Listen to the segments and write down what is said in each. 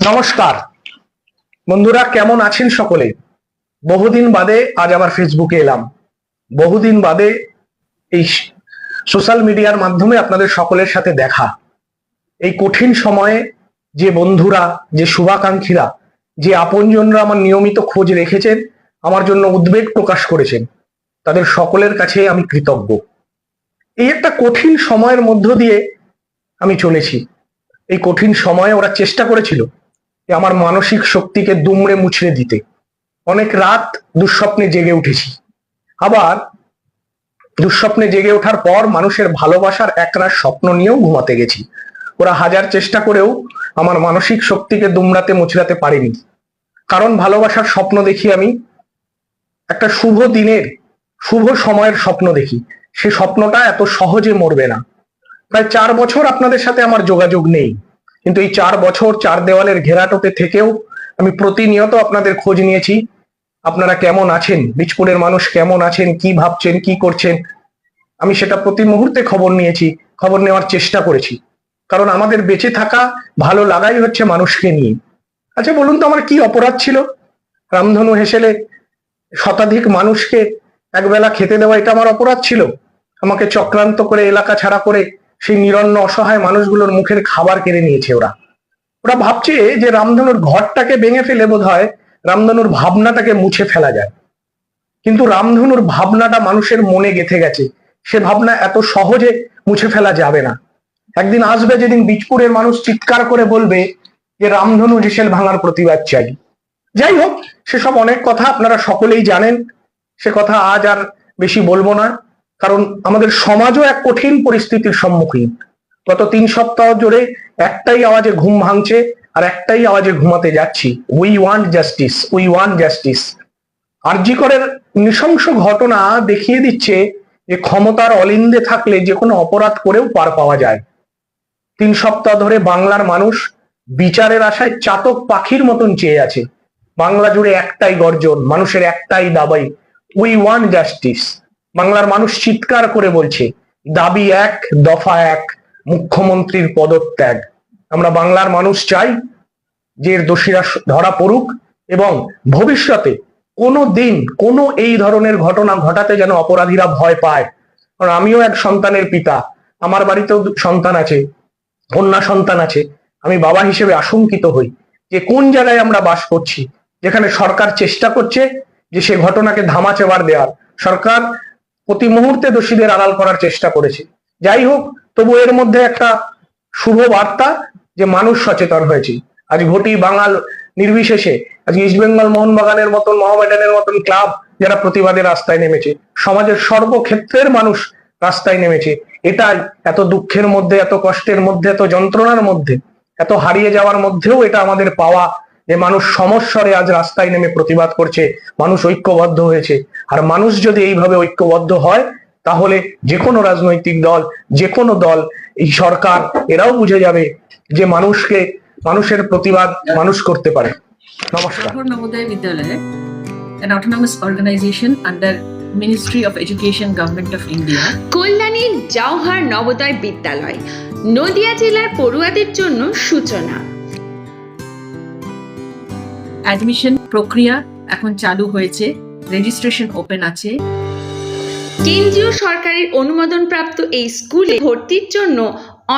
নমস্কার। বন্ধুরা, কেমন আছেন সকলে? বহুদিন বাদে আজ আবার ফেসবুকে এলাম। বহুদিন বাদে এই সোশ্যাল মিডিয়ার মাধ্যমে আপনাদের সকলের সাথে দেখা। এই কঠিন সময়ে যে বন্ধুরা, যে শুভাকাঙ্ক্ষীরা, যে আপনজনরা আমার নিয়মিত খোঁজ রেখেছেন, আমার জন্য উদ্বেগ প্রকাশ করেছেন, তাদের সকলের কাছে আমি কৃতজ্ঞ। এই একটা কঠিন সময়ের মধ্য দিয়ে আমি চলেছি। এই কঠিন সময়ে ওরা চেষ্টা করেছিল আমার মানসিক শক্তিকে দুমড়ে মুছড়ে দিতে। অনেক রাত দুঃস্বপ্নে জেগে উঠেছি। আবার দুঃস্বপ্নে জেগে ওঠার পর মানুষের ভালোবাসার একরাশ স্বপ্ন নিয়েও ঘুমাতে গেছি। ওরা হাজার চেষ্টা করেও আমার মানসিক শক্তিকে দুমড়াতে মুচড়াতে পারেনি। কারণ ভালোবাসার স্বপ্ন দেখি আমি, একটা শুভ দিনের, শুভ সময়ের স্বপ্ন দেখি। সে স্বপ্নটা এত সহজে মরবে না। প্রায় চার বছর আপনাদের সাথে আমার যোগাযোগ নেই। কিন্তু এই চার বছর, চার দেওয়ালের ঘেরাটোপে থেকেও আমি প্রতিনিয়ত আপনাদের খোঁজ নিয়েছি। আপনারা কেমন আছেন? বীজপুরের মানুষ কেমন আছেন? কি ভাবছেন? কি করছেন? আমি সেটা প্রতি মুহূর্তে খবর নিয়েছি, খবর নেওয়ার চেষ্টা করেছি। কারণ আমাদের বেঁচে থাকা ভালো লাগাই হচ্ছে মানুষকে নিয়ে। আচ্ছা বলুন তো আমার কি অপরাধ ছিল? রামধনু হেসেলে শতাধিক মানুষকে একবেলা খেতে দেওয়া, এটা আমার অপরাধ ছিল? আমাকে চক্রান্ত করে এলাকা ছাড়া করে সেই নিরন্ন, অসহায় মানুষগুলোর মুখের খাবার কেড়ে নিয়েছে ওরা। ওরা ভাবছে যে রামধনুর ঘরটাকে ভেঙে ফেলে বোধ হয় রামধনুর ভাবনাটাকে মুছে ফেলা যায়। কিন্তু রামধনুর ভাবনাটা মানুষের মনে গেথে গেছে। সে ভাবনা এত সহজে মুছে ফেলা যাবে না। একদিন আসবে যেদিন বীজপুরের মানুষ চিৎকার করে বলবে যে, রামধনু হেসেল ভাঙার প্রতিবাদ চাই। যাই হোক, সেসব অনেক কথা আপনারা সকলেই জানেন। সে কথা আজ আর বেশি বলব না। কারণ আমাদের সমাজও এক কঠিন পরিস্থিতির সম্মুখীন। গত তিন সপ্তাহ জুড়ে একটাই আওয়াজে ঘুম ভাঙছে আর একটাই আওয়াজে ঘুমাতে যাচ্ছি। We want justice we want justice আরজিকরের নৃশংস ঘটনা দেখিয়ে দিচ্ছে যে ক্ষমতার অলিন্দে থাকলে যে কোনো অপরাধ করেও পার পাওয়া যায়। তিন সপ্তাহ ধরে বাংলার মানুষ বিচারের আশায় চাতক পাখির মতন চেয়ে আছে। বাংলা জুড়ে একটাই গর্জন, মানুষের একটাই দাবাই উই ওয়ান্ট জাস্টিস বাংলার মানুষ চিৎকার করে বলছে, দাবি এক, দফা এক, মুখ্যমন্ত্রীর পদত্যাগ। আমরা বাংলার মানুষ চাই যে দোষীরা ধরা পড়ুক এবং ভবিষ্যতে কোনো দিন কোনো এই ধরনের ঘটনা ঘটাতে যেন অপরাধীরা ভয় পায়। কারণ আমিও এক সন্তানের পিতা, আমার বাড়িতেও সন্তান আছে, কন্যা সন্তান আছে, আমি বাবা হিসেবে আশঙ্কিত হই যে কোন জায়গায় আমরা বাস করছি, যেখানে সরকার চেষ্টা করছে যে সে ঘটনাকে ধামা চেবার দেওয়ার। সরকার প্রতি মুহূর্তে দোষীদের আড়াল করার চেষ্টা করেছে। যাই হোক, তবু এর মধ্যে একটা শুভ বার্তা যে মানুষ সচেতন হয়েছে। আজ ঘটি বাঙাল নির্বিশেষে, আজ ইস্ট বেঙ্গল মোহনবাগানের মতন, মহামেডানের মতন ক্লাব যারা প্রতিবাদের রাস্তায় নেমেছে, সমাজের সর্বক্ষেত্রের মানুষ রাস্তায় নেমেছে, এটাই এত দুঃখের মধ্যে, এত কষ্টের মধ্যে, এত যন্ত্রণার মধ্যে, এত হারিয়ে যাওয়ার মধ্যেও এটা আমাদের পাওয়া যে মানুষ সমস্বরে আজ রাস্তায় নেমে প্রতিবাদ করছে মানুষ ঐক্যবদ্ধ হয়েছে। আর মানুষ যদি এইভাবে ঐক্যবদ্ধ হয় তাহলে যে কোনো রাজনৈতিক দল যে কোনো দল এই সরকার এরাও বুঝে যাবে যে মানুষকে মানুষের প্রতিবাদ মানুষ করতে পারে। নমস্কার। Navodaya Vidyalaya, an autonomous organization under Ministry of Education, Government of India. কল্যাণীর Jawahar Navodaya বিদ্যালয় নদিয়া জেলার পড়ুয়াদের জন্য সূচনা। অ্যাডমিশন প্রক্রিয়া এখন চালু হয়েছে রেজিস্ট্রেশন ওপেন আছে। কেন্দ্রীয় সরকারের অনুমোদনপ্রাপ্ত এই স্কুলে ভর্তির জন্য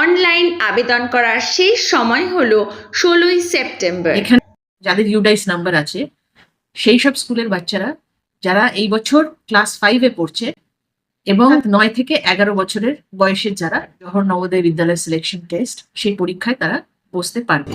অনলাইন আবেদন করার শেষ সময় হলো ষোলোই সেপ্টেম্বর। এখানে যাদের ইউডাইস নাম্বার আছে সেই সব স্কুলের বাচ্চারা যারা এই বছর ক্লাস ফাইভে পড়ছে এবং নয় থেকে এগারো বছরের বয়সের যারা জহর নবোদয় বিদ্যালয় সিলেকশন টেস্ট সেই পরীক্ষায় তারা বসতে পারবে।